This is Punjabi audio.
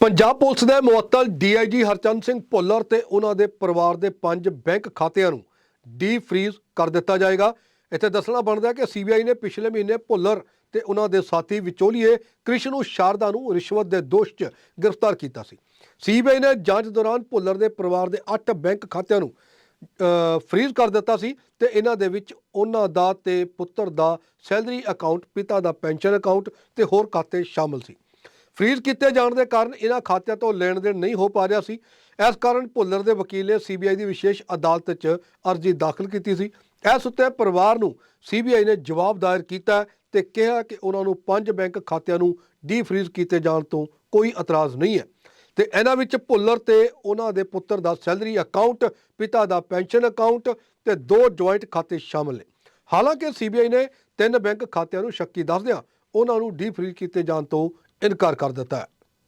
ਪੰਜਾਬ ਪੁਲਿਸ ਦੇ ਮੁਅੱਤਲ ਡੀਆਈਜੀ ਹਰਚੰਦ ਸਿੰਘ ਭੁੱਲਰ ਤੇ ਉਹਨਾਂ ਦੇ ਪਰਿਵਾਰ ਦੇ ਪੰਜ ਬੈਂਕ ਖਾਤਿਆਂ ਨੂੰ ਡੀ ਫ੍ਰੀਜ਼ ਕਰ ਦਿੱਤਾ ਜਾਏਗਾ। ਇੱਥੇ ਦੱਸਣਾ ਬਣਦਾ ਹੈ ਕਿ ਸੀਬੀਆਈ ਨੇ ਪਿਛਲੇ ਮਹੀਨੇ ਭੁੱਲਰ ਤੇ ਉਹਨਾਂ ਦੇ ਸਾਥੀ ਵਿਚੋਲੀਏ ਕ੍ਰਿਸ਼ਨੂ ਸ਼ਾਰਦਾ ਨੂੰ ਰਿਸ਼ਵਤ ਦੇ ਦੋਸ਼ 'ਚ ਗ੍ਰਿਫਤਾਰ ਕੀਤਾ ਸੀ। ਸੀਬੀਆਈ ਨੇ ਜਾਂਚ ਦੌਰਾਨ ਭੁੱਲਰ ਦੇ ਪਰਿਵਾਰ ਦੇ 8 ਬੈਂਕ ਖਾਤਿਆਂ ਨੂੰ ਅ, ਫ੍ਰੀਜ਼ ਕਰ ਦਿੱਤਾ ਸੀ ਤੇ ਇਹਨਾਂ ਦੇ ਵਿੱਚ ਉਹਨਾਂ ਦਾ ਤੇ ਪੁੱਤਰ ਦਾ ਸੈਲਰੀ ਅਕਾਊਂਟ ਪਿਤਾ ਦਾ ਪੈਨਸ਼ਨ ਅਕਾਊਂਟ ਤੇ ਹੋਰ ਖਾਤੇ ਸ਼ਾਮਲ ਸੀ। ਫ੍ਰੀਜ਼ ਕੀਤੇ ਜਾਣ ਦੇ ਕਾਰਨ ਇਹਨਾਂ ਖਾਤਿਆਂ ਤੋਂ ਲੈਣ ਦੇਣ ਨਹੀਂ ਹੋ ਪਾ ਰਿਹਾ ਸੀ। ਇਸ ਕਾਰਨ ਭੁੱਲਰ ਦੇ ਵਕੀਲ ਨੇ ਸੀਬੀਆਈ ਦੀ ਵਿਸ਼ੇਸ਼ ਅਦਾਲਤ 'ਚ ਅਰਜ਼ੀ ਦਾਖਲ ਕੀਤੀ ਸੀ। ਇਸ ਉੱਤੇ ਪਰਿਵਾਰ ਨੂੰ ਸੀਬੀਆਈ ਨੇ ਜਵਾਬ ਦਾਇਰ ਕੀਤਾ ਤੇ ਕਿਹਾ ਕਿ ਉਹਨਾਂ ਨੂੰ ਪੰਜ ਬੈਂਕ ਖਾਤਿਆਂ ਨੂੰ ਡੀ ਫ੍ਰੀਜ਼ ਕੀਤੇ ਜਾਣ ਤੋਂ ਕੋਈ ਇਤਰਾਜ਼ ਨਹੀਂ ਹੈ। ਤੇ ਇਹਨਾਂ ਵਿੱਚ ਭੁੱਲਰ ਤੇ ਉਹਨਾਂ ਦੇ ਪੁੱਤਰ ਦਾ ਸੈਲਰੀ ਅਕਾਊਂਟ, ਪਿਤਾ ਦਾ ਪੈਨਸ਼ਨ ਅਕਾਊਂਟ ਤੇ ਦੋ ਜੁਆਇੰਟ ਖਾਤੇ ਸ਼ਾਮਲ ਨੇ। ਹਾਲਾਂਕਿ ਸੀਬੀਆਈ ਨੇ ਤਿੰਨ ਬੈਂਕ ਖਾਤਿਆਂ ਨੂੰ ਸ਼ੱਕੀ ਦੱਸਦਿਆਂ ਉਹਨਾਂ ਨੂੰ ਡੀ ਫ੍ਰੀਜ਼ ਕੀਤੇ ਜਾਣ ਤੋਂ ਇਨਕਾਰ ਕਰ ਦਿੱਤਾ ਹੈ।